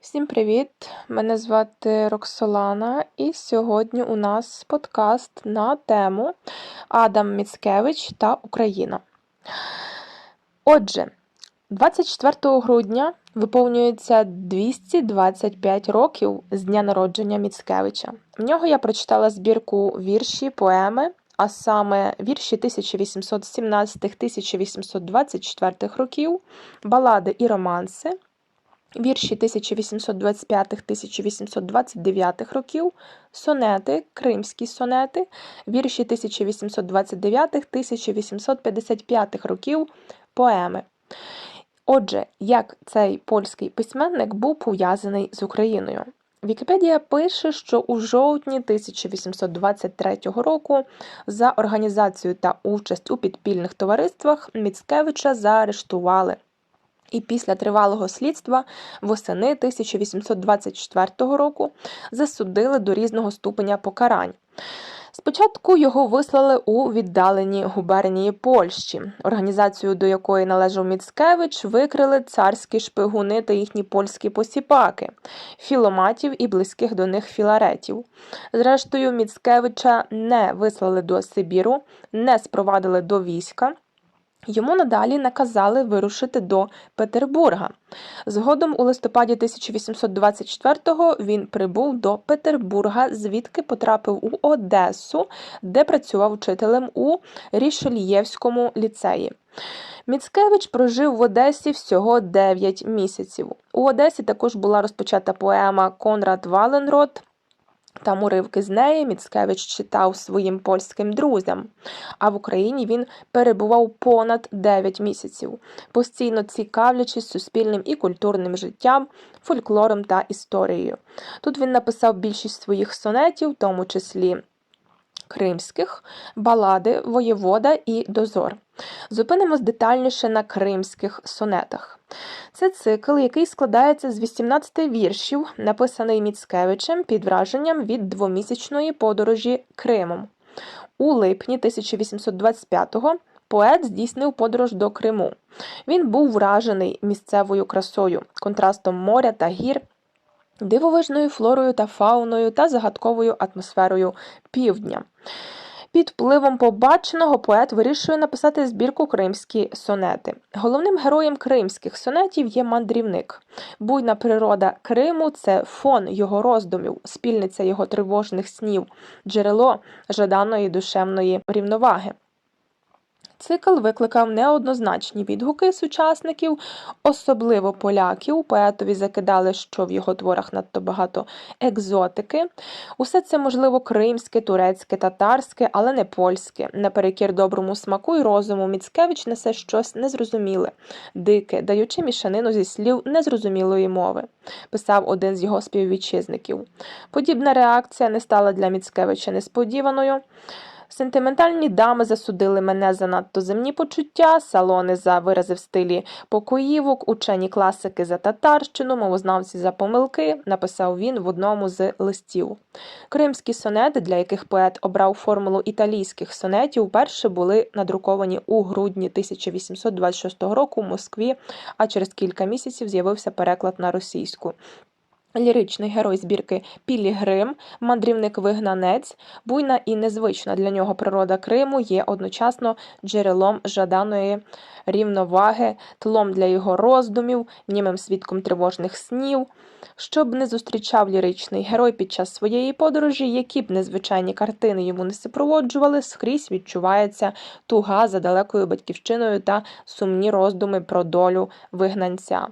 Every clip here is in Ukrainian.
Всім привіт! Мене звати Роксолана, і сьогодні у нас подкаст на тему Адам Міцкевич та Україна. Отже, 24 грудня виповнюється 225 років з дня народження Міцкевича. В нього я прочитала збірку вірші, поеми, а саме вірші 1817-1824 років, балади і романси вірші 1825-1829 років, сонети, кримські сонети, вірші 1829-1855 років, поеми. Отже, як цей польський письменник був пов'язаний з Україною? Вікіпедія пише, що у жовтні 1823 року за організацію та участь у підпільних товариствах Міцкевича заарештували і після тривалого слідства восени 1824 року засудили до різного ступеня покарань. Спочатку його вислали у віддалені губернії Польщі, організацію до якої належав Міцкевич, викрили царські шпигуни та їхні польські посіпаки, філоматів і близьких до них філаретів. Зрештою, Міцкевича не вислали до Сибіру, не спровадили до війська. Йому надалі наказали вирушити до Петербурга. Згодом у листопаді 1824-го він прибув до Петербурга, звідки потрапив у Одесу, де працював вчителем у Рішельєвському ліцеї. Міцкевич прожив в Одесі всього 9 місяців. У Одесі також була розпочата поема Конрад Валенрот там уривки з неї Міцкевич читав своїм польським друзям, а в Україні він перебував понад 9 місяців, постійно цікавлячись суспільним і культурним життям, фольклором та історією. Тут він написав більшість своїх сонетів, в тому числі кримських, балади, воєвода і дозор. Зупинимось детальніше на кримських сонетах. Це цикл, який складається з 18 віршів, написаний Міцкевичем під враженням від двомісячної подорожі Кримом. У липні 1825-го поет здійснив подорож до Криму. Він був вражений місцевою красою, контрастом моря та гір дивовижною флорою та фауною та загадковою атмосферою півдня. Під впливом побаченого поет вирішує написати збірку Кримські сонети. Головним героєм кримських сонетів є мандрівник. Буйна природа Криму це фон його роздумів, спільниця його тривожних снів, джерело жаданої душевної рівноваги. Цикл викликав неоднозначні відгуки сучасників, особливо поляків. Поетові закидали, що в його творах надто багато екзотики. Усе це, можливо, кримське, турецьке, татарське, але не польське. Наперекір доброму смаку і розуму Міцкевич несе щось незрозуміле, дике, даючи мішанину зі слів незрозумілої мови, писав один з його співвітчизників. Подібна реакція не стала для Міцкевича несподіваною. Сентиментальні дами засудили мене за надто земні почуття, салони за вирази в стилі покоївок, учені класики за татарщину, мовознавці за помилки, написав він в одному з листів. Кримські сонети, для яких поет обрав формулу італійських сонетів, вперше були надруковані у грудні 1826 року в Москві, а через кілька місяців з'явився переклад на російську. Ліричний герой збірки Пілігрим, мандрівник-вигнанець, буйна і незвична для нього природа Криму є одночасно джерелом жаданої рівноваги, тлом для його роздумів, німим свідком тривожних снів. Щоб не зустрічав ліричний герой під час своєї подорожі, які б незвичайні картини йому не супроводжували, скрізь відчувається туга за далекою батьківщиною та сумні роздуми про долю вигнанця.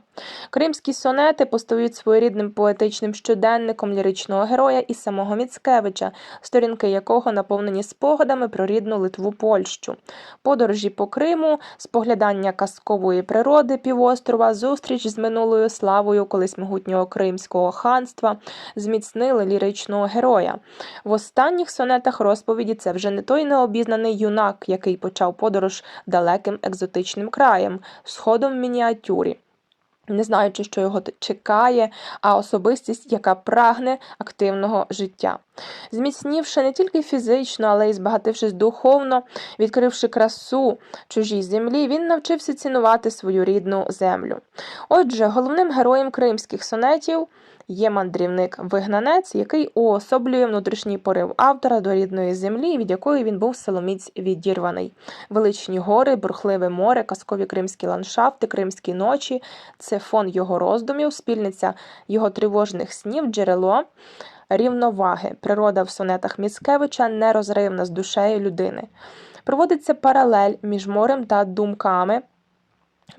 Кримські сонети постають своєрідним поетичним щоденником ліричного героя і самого Міцкевича, сторінки якого наповнені спогадами про рідну Литву Польщу, подорожі по Криму, споглядання казкової природи півострова, зустріч з минулою славою колись могутнього Кримського ханства, зміцнили ліричного героя. В останніх сонетах розповіді це вже не той необізнаний юнак, який почав подорож далеким екзотичним краєм, сходом в мініатюрі. Не знаючи, що його чекає, а особистість, яка прагне активного життя. Зміцнівши не тільки фізично, але й збагатившись духовно, відкривши красу чужій землі, він навчився цінувати свою рідну землю. Отже, головним героєм кримських сонетів є мандрівник-вигнанець, який уособлює внутрішній порив автора до рідної землі, від якої він був силоміць відірваний. Величні гори, бурхливе море, казкові кримські ландшафти, кримські ночі це фон його роздумів, спільниця його тривожних снів, джерело рівноваги. Природа в сонетах Міцкевича нерозривна з душею людини. Проводиться паралель між морем та думками,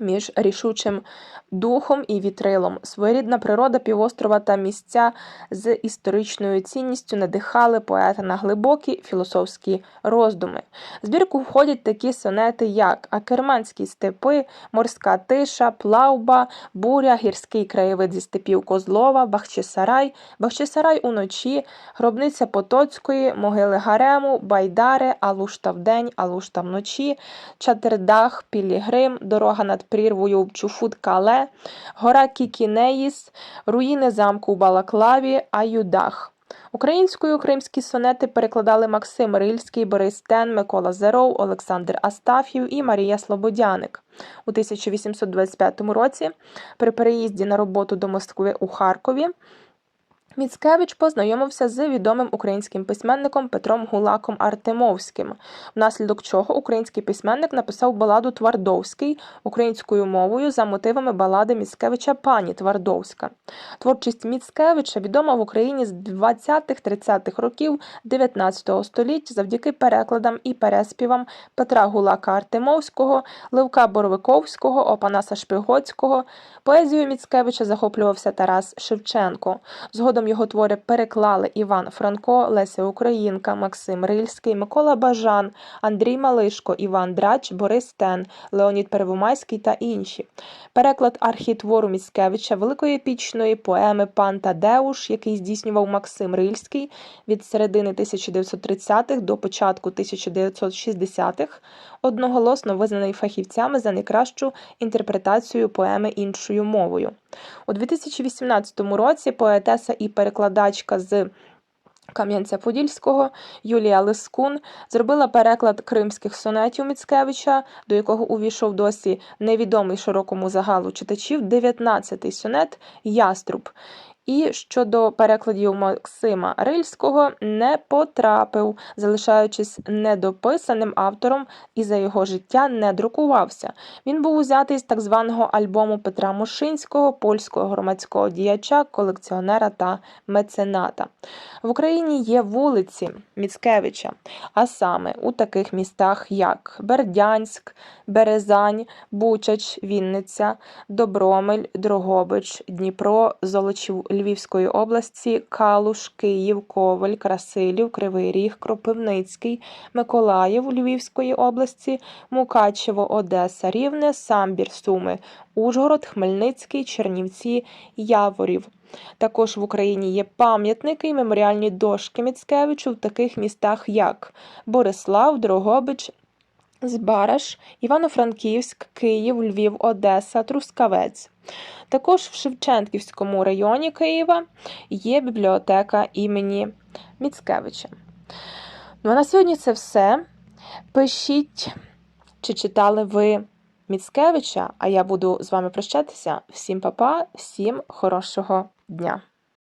між рішучим духом і вітрилом. Своєрідна природа півострова та місця з історичною цінністю надихали поета на глибокі філософські роздуми. В збірку входять такі сонети, як Акерманські степи, Морська тиша, Плавба, Буря, Гірський краєвид зі степів Козлова, Бахчисарай, Бахчисарай уночі, Гробниця Потоцької, Могили Гарему, Байдари, Алушта вдень, Алушта вночі, Чатердах, Пілігрим, Дорога над прірвою Чуфут-Кале, Гора Кікінеїс, руїни замку у Балаклаві, Аюдах. Українською кримські сонети перекладали Максим Рильський, Борис Тен, Микола Зеров, Олександр Астафів і Марія Слободяник. У 1825 році при переїзді на роботу до Москви у Харкові Міцкевич познайомився з відомим українським письменником Петром Гулаком Артемовським, внаслідок чого український письменник написав баладу Твардовський українською мовою за мотивами балади Міцкевича Пані Твардовська. Творчість Міцкевича відома в Україні з 20-30-х років 19 століття завдяки перекладам і переспівам Петра Гулака Артемовського, Левка Боровиковського, Опанаса Шпигоцького. Поезією Міцкевича захоплювався Тарас Шевченко. Згодом його твори переклали Іван Франко, Леся Українка, Максим Рильський, Микола Бажан, Андрій Малишко, Іван Драч, Борис Тен, Леонід Первомайський та інші. Переклад архітвору Міцкевича, великої епічної поеми Пан Тадеуш, який здійснював Максим Рильський від середини 1930-х до початку 1960-х, одноголосно визнаний фахівцями за найкращу інтерпретацію поеми іншою мовою. У 2018 році поетеса і перекладачка з Кам'янця-Подільського Юлія Лискун зробила переклад кримських сонетів Міцкевича, до якого увійшов досі невідомий широкому загалу читачів 19-й сонет Яструб. І щодо перекладів Максима Рильського не потрапив, залишаючись недописаним автором і за його життя не друкувався. Він був узятий з так званого альбому Петра Мушинського, польського громадського діяча, колекціонера та мецената. В Україні є вулиці Міцкевича, а саме у таких містах, як Бердянськ, Березань, Бучач, Вінниця, Добромель, Дрогобич, Дніпро, Золочів Львівської області, Калуш, Київ, Коваль, Красилів, Кривий Ріг, Кропивницький, Миколаїв Львівської області, Мукачево, Одеса, Рівне, Самбір, Суми, Ужгород, Хмельницький, Чернівці, Яворів. Також в Україні є пам'ятники і меморіальні дошки Міцкевичу в таких містах, як Борислав, Дрогобич, Збараш, Івано-Франківськ, Київ, Львів, Одеса, Трускавець. Також в Шевченківському районі Києва є бібліотека імені Міцкевича. Ну а на сьогодні це все. Пишіть, чи читали ви Міцкевича, а я буду з вами прощатися. Всім па-па, всім хорошого дня!